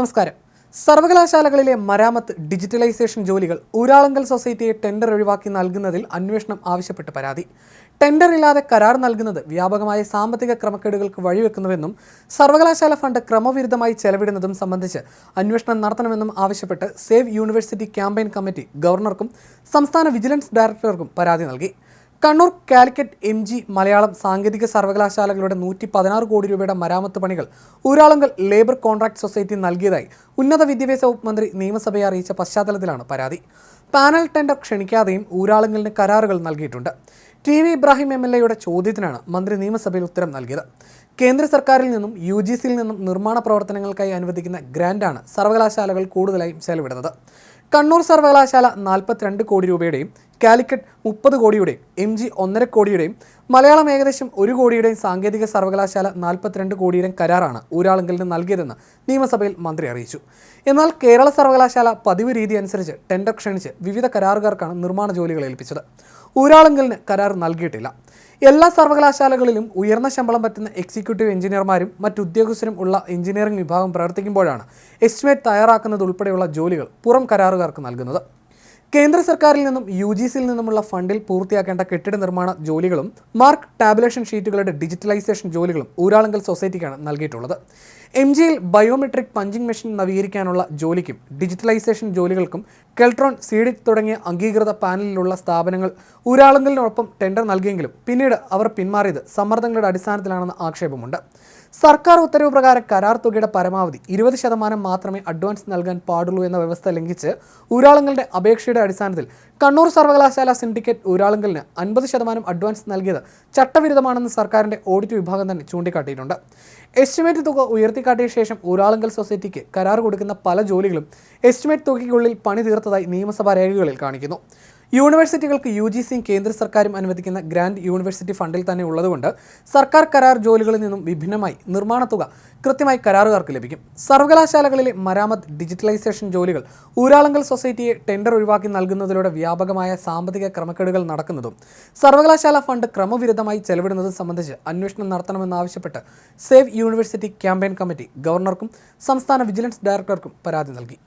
നമസ്കാരം. സർവകലാശാലകളിലെ മരാമത്ത് ഡിജിറ്റലൈസേഷൻ ജോലികൾ ഊരാളുങ്കൽ സൊസൈറ്റിയെ ടെൻഡർ ഒഴിവാക്കി നൽകുന്നതിൽ അന്വേഷണം ആവശ്യപ്പെട്ട് പരാതി. ടെൻഡർ ഇല്ലാതെ കരാർ നൽകുന്നത് വ്യാപകമായ സാമ്പത്തിക ക്രമക്കേടുകൾക്ക് വഴിവെക്കുന്നുവെന്നും സർവകലാശാല ഫണ്ട് ക്രമവിരുദ്ധമായി ചെലവിടുന്നതും സംബന്ധിച്ച് അന്വേഷണം നടത്തണമെന്നും ആവശ്യപ്പെട്ട് സേവ് യൂണിവേഴ്സിറ്റി ക്യാമ്പയിൻ കമ്മിറ്റി ഗവർണർക്കും സംസ്ഥാന വിജിലൻസ് ഡയറക്ടർക്കും പരാതി നൽകി. Kannur Calicut M G Malayalam സാങ്കേതിക സർവകലാശാലകളുടെ നൂറ്റി പതിനാറ് കോടി രൂപയുടെ മരാമത്ത് പണികൾ ഊരാളുങ്കൽ ലേബർ കോൺട്രാക്ട് സൊസൈറ്റി നൽകിയതായി ഉന്നത വിദ്യാഭ്യാസ വകുപ്പ് മന്ത്രി നിയമസഭയെ അറിയിച്ച പശ്ചാത്തലത്തിലാണ് പരാതി. പാനൽ ടെൻഡർ ക്ഷണിക്കാതെയും ഊരാളുങ്കലിന് കരാറുകൾ നൽകിയിട്ടുണ്ട്. T V Ibrahim M L എയുടെ ചോദ്യത്തിനാണ് മന്ത്രി നിയമസഭയിൽ ഉത്തരം നൽകിയത്. കേന്ദ്ര സർക്കാരിൽ നിന്നും യു ജി സിയിൽ നിന്നും നിർമ്മാണ പ്രവർത്തനങ്ങൾക്കായി അനുവദിക്കുന്ന ഗ്രാൻഡാണ് സർവകലാശാലകൾ കൂടുതലായും ചെലവിടുന്നത്. കണ്ണൂർ സർവകലാശാല നാൽപ്പത്തിരണ്ട് കോടി രൂപയുടെയും കാലിക്കറ്റ് മുപ്പത് കോടിയുടെയും എം ജി ഒന്നര കോടിയുടെയും മലയാളം ഏകദേശം ഒരു കോടിയുടെയും സാങ്കേതിക സർവകലാശാല നാൽപ്പത്തിരണ്ട് കോടിയുടെയും കരാറാണ് ഊരാളുങ്കലിന് നൽകിയതെന്ന് നിയമസഭയിൽ മന്ത്രി അറിയിച്ചു. എന്നാൽ കേരള സർവകലാശാല പതിവ് രീതി അനുസരിച്ച് ടെൻഡർ ക്ഷണിച്ച് വിവിധ കരാറുകാർക്കാണ് നിർമ്മാണ ജോലികൾ ഏൽപ്പിച്ചത്. ഊരാളുങ്കലിന് കരാർ നൽകിയിട്ടില്ല. എല്ലാ സർവകലാശാലകളിലും ഉയർന്ന ശമ്പളം പറ്റുന്ന എക്സിക്യൂട്ടീവ് എഞ്ചിനീയർമാരും മറ്റു ഉദ്യോഗസ്ഥരും ഉള്ള എഞ്ചിനീയറിംഗ് വിഭാഗം പ്രവർത്തിക്കുമ്പോഴാണ് എസ്റ്റിമേറ്റ് തയ്യാറാക്കുന്നത് ഉൾപ്പെടെയുള്ള ജോലികൾ പുറം കരാറുകാർക്ക് നൽകുന്നത്. കേന്ദ്ര സർക്കാരിൽ നിന്നും യു ജി സിയിൽ നിന്നുമുള്ള ഫണ്ടിൽ പൂർത്തിയാക്കേണ്ട കെട്ടിട നിർമ്മാണ ജോലികളും മാർക്ക് ടാബുലേഷൻ ഷീറ്റുകളുടെ ഡിജിറ്റലൈസേഷൻ ജോലികളും ഊരാളുങ്കൽ സൊസൈറ്റിക്കാണ് നൽകിയിട്ടുള്ളത്. എം ജിയിൽ ബയോമെട്രിക് പഞ്ചിങ് മെഷീൻ നവീകരിക്കാനുള്ള ജോലിക്കും ഡിജിറ്റലൈസേഷൻ ജോലികൾക്കും കെൽട്രോൺ സീഡിക് തുടങ്ങിയ അംഗീകൃത പാനലിലുള്ള സ്ഥാപനങ്ങൾ ഊരാളുങ്കലിനൊപ്പം ടെൻഡർ നൽകിയെങ്കിലും പിന്നീട് അവർ പിന്മാറിയത് സമ്മർദ്ദങ്ങളുടെ അടിസ്ഥാനത്തിലാണെന്ന് ആക്ഷേപമുണ്ട്. സർക്കാർ ഉത്തരവ് പ്രകാരം കരാർ തുകയുടെ പരമാവധി ഇരുപത് ശതമാനം മാത്രമേ അഡ്വാൻസ് നൽകാൻ പാടുള്ളൂ എന്ന വ്യവസ്ഥ ലംഘിച്ച് ഊരാളുങ്ങളുടെ അപേക്ഷയുടെ അടിസ്ഥാനത്തിൽ കണ്ണൂർ സർവകലാശാല സിൻഡിക്കേറ്റ് ഊരാളുങ്കലിന് അൻപത് ശതമാനം അഡ്വാൻസ് നൽകിയത് ചട്ടവിരുദ്ധമാണെന്ന് സർക്കാരിന്റെ ഓഡിറ്റ് വിഭാഗം തന്നെ ചൂണ്ടിക്കാട്ടിയിട്ടുണ്ട്. എസ്റ്റിമേറ്റ് തുക ഉയർത്തിക്കാട്ടിയ ശേഷം ഊരാളുങ്കൽ സൊസൈറ്റിക്ക് കരാർ കൊടുക്കുന്ന പല ജോലികളും എസ്റ്റിമേറ്റ് തുകയ്ക്കുള്ളിൽ പണി തീർത്തതായി നിയമസഭാ രേഖകളിൽ കാണിക്കുന്നു. യൂണിവേഴ്സിറ്റികൾക്ക് യു ജി സിയും കേന്ദ്ര സർക്കാരും അനുവദിക്കുന്ന ഗ്രാൻഡ് യൂണിവേഴ്സിറ്റി ഫണ്ടിൽ തന്നെ ഉള്ളതുകൊണ്ട് സർക്കാർ കരാർ ജോലികളിൽ നിന്നും വിഭിന്നമായി നിർമ്മാണ തുക കൃത്യമായി കരാറുകാർക്ക് ലഭിക്കും. സർവകലാശാലകളിലെ മരാമത്ത് ഡിജിറ്റലൈസേഷൻ ജോലികൾ ഊരാളങ്കൽ സൊസൈറ്റിയെ ടെൻഡർ ഒഴിവാക്കി നൽകുന്നതിലൂടെ വ്യാപകമായ സാമ്പത്തിക ക്രമക്കേടുകൾ നടക്കുന്നതും സർവകലാശാല ഫണ്ട് ക്രമവിരുദ്ധമായി ചെലവിടുന്നതും സംബന്ധിച്ച് അന്വേഷണം നടത്തണമെന്നാവശ്യപ്പെട്ട് സേവ് യൂണിവേഴ്സിറ്റി ക്യാമ്പയിൻ കമ്മിറ്റി ഗവർണർക്കും സംസ്ഥാന വിജിലൻസ് ഡയറക്ടർക്കും പരാതി നൽകി.